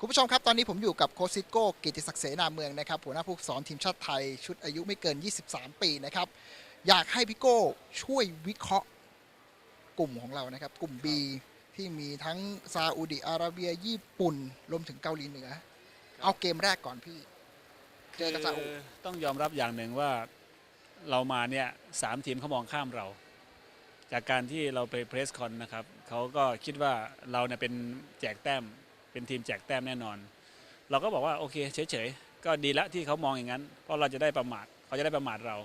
คุณผู้ชมครับ ตอนนี้ผมอยู่กับโคชซิโก้กิติศักดิ์เสนาเมืองนะครับหัวหน้าผู้ฝึกสอนทีมชาติไทยชุดอายุไม่เกิน 23 ปีนะครับ อยากให้พี่โก้ช่วยวิเคราะห์กลุ่มของเรานะครับ กลุ่ม B ที่มีทั้งซาอุดิอาระเบียญี่ปุ่นรวมถึงเกาหลีเหนือ เอาเกมแรกก่อนพี่เจอกับซาอุคือต้องยอมรับอย่างหนึ่งว่าเรามาเนี่ยสามทีมเขามองข้ามเรา จากการที่เราไปเพรสคอนนะครับเขาก็คิดว่าเราเนี่ยเป็นแจกแต้ม เป็นทีมแจกแต้มแน่นอน เราก็บอกว่าโอเคเฉยๆก็ดีละที่เขามองอย่างนั้น เพราะเราจะได้ประมาทเขาจะได้ประมาทเรา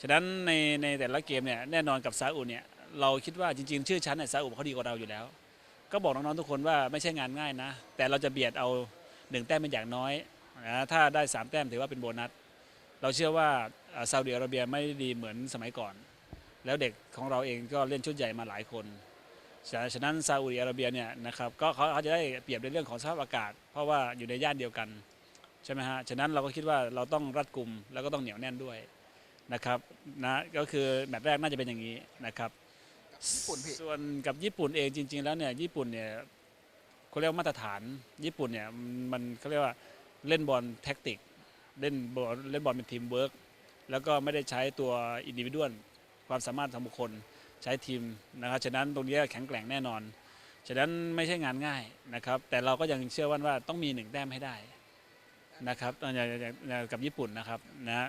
ฉะนั้นในในแต่ละเกมเนี่ยแน่นอนกับซาอุเนี่ยเราคิดว่าจริง ๆ ชื่อชั้นเนี่ยซาอุเขาดีกว่าเราอยู่แล้ว ก็บอกน้องๆทุกคนว่าไม่ใช่งานง่ายนะ แต่เราจะเบียดเอาหนึ่งแต้มเป็นอย่างน้อยนะถ้าได้สามแต้มถือว่าเป็นโบนัส เราเชื่อว่าอ่าซาอุดิอาระเบียไม่ได้ดีเหมือนสมัยก่อน แล้วเด็กของเราเองก็เล่นชุดใหญ่มาหลายคน ฉะฉะนั้นซาอุดิอาระเบียเนี่ยนะครับก็เขาเขาจะได้เปรียบในเรื่องของสภาพอากาศ เพราะว่าอยู่ในย่านเดียวกันใช่ไหมฮะฉะนั้นเราก็คิดว่าเราต้องรัดกุมแล้วก็ต้องเหนียวแน่นด้วยนะครับนะก็คือแมตช์แรกน่าจะเป็นอย่างนี้นะครับญี่ปุ่นพี่ส่วนกับญี่ปุ่นเองจริง ๆ แล้วเนี่ยญี่ปุ่นเนี่ยเขาเรียกว่ามาตรฐานญี่ปุ่นเนี่ยมันเขาเรียกว่าเล่นบอลแท็กติกเล่นบอลเล่นบอลเป็นทีมเวิร์กแล้วก็ไม่ได้ใช้ตัวอินดิวิ u a l ความสามารถทางบุคคล ใช้ทีมนะครับฉะนั้นตรงนี้แข็งแกร่งแน่นอน ฉะนั้นไม่ใช่งานง่ายนะครับ แต่เราก็ยังเชื่อว่าว่าต้องมีหนึ่งแต้มให้ได้นะครับอย่างกับญี่ปุ่นนะครับนะ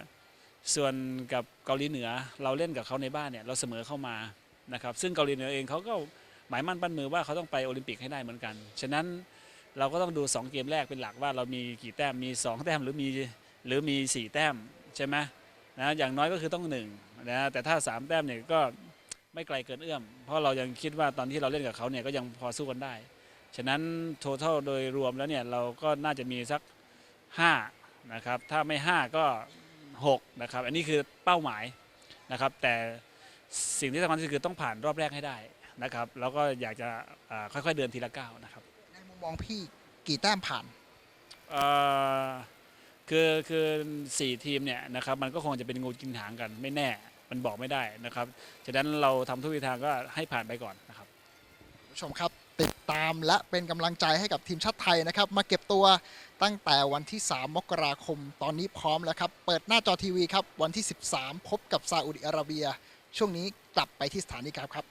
ส่วนกับเกาหลีเหนือเราเล่นกับเขาในบ้านเนี่ยเราเสมอเข้ามานะครับ ซึ่งเกาหลีเหนือเองเขาก็หมายมั่นปั้นมือว่าเขาต้องไปโอลิมปิกให้ได้เหมือนกัน ฉะนั้นเราก็ต้องดู 2 เกมแรกเป็นหลักว่าเรามีกี่แต้มมี 2 แต้มหรือมีหรือมี 4 แต้มใช่ไหมนะอย่างน้อยก็คือต้อง1นะแต่ถ้า 3 แต้มเนี่ยก็ ไม่ไกลเกินเอื้อม เพราะเรายังคิดว่าตอนที่เราเล่นกับเขาเนี่ยก็ยังพอสู้กันได้ ฉะนั้นท o t a l โดยรวมแล้วเนี่ยเราก็น่าจะมีสัก 5 นะครับ ถ้าไม่ 5 ก็ 6 นะครับ อันนี้คือเป้าหมายนะครับ แต่สิ่งที่สำคัญที่สุดคือต้องผ่านรอบแรกให้ได้นะครับ แล้วก็อยากจะอ่าค่อยๆเดินทีละก้าวนะครับ ในมุมมองพี่กี่แต้มผ่านเอ่อคือคือสี่ทีมเนี่ยนะครับมันก็คงจะเป็นงูกินหางกันไม่แน่ มันบอกไม่ได้นะครับฉะนั้นเราทำทุกวิธีทางก็ให้ผ่านไปก่อนนะครับผู้ชมครับ ติดตามและเป็นกำลังใจให้กับทีมชาติไทยนะครับ มาเก็บตัวตั้งแต่วันที่ 3 มกราคม ตอนนี้พร้อมแล้วครับ เปิดหน้าจอทีวีครับ วันที่ 13 พบกับซาอุดิอาระเบีย ช่วงนี้กลับไปที่สถานีครับครับ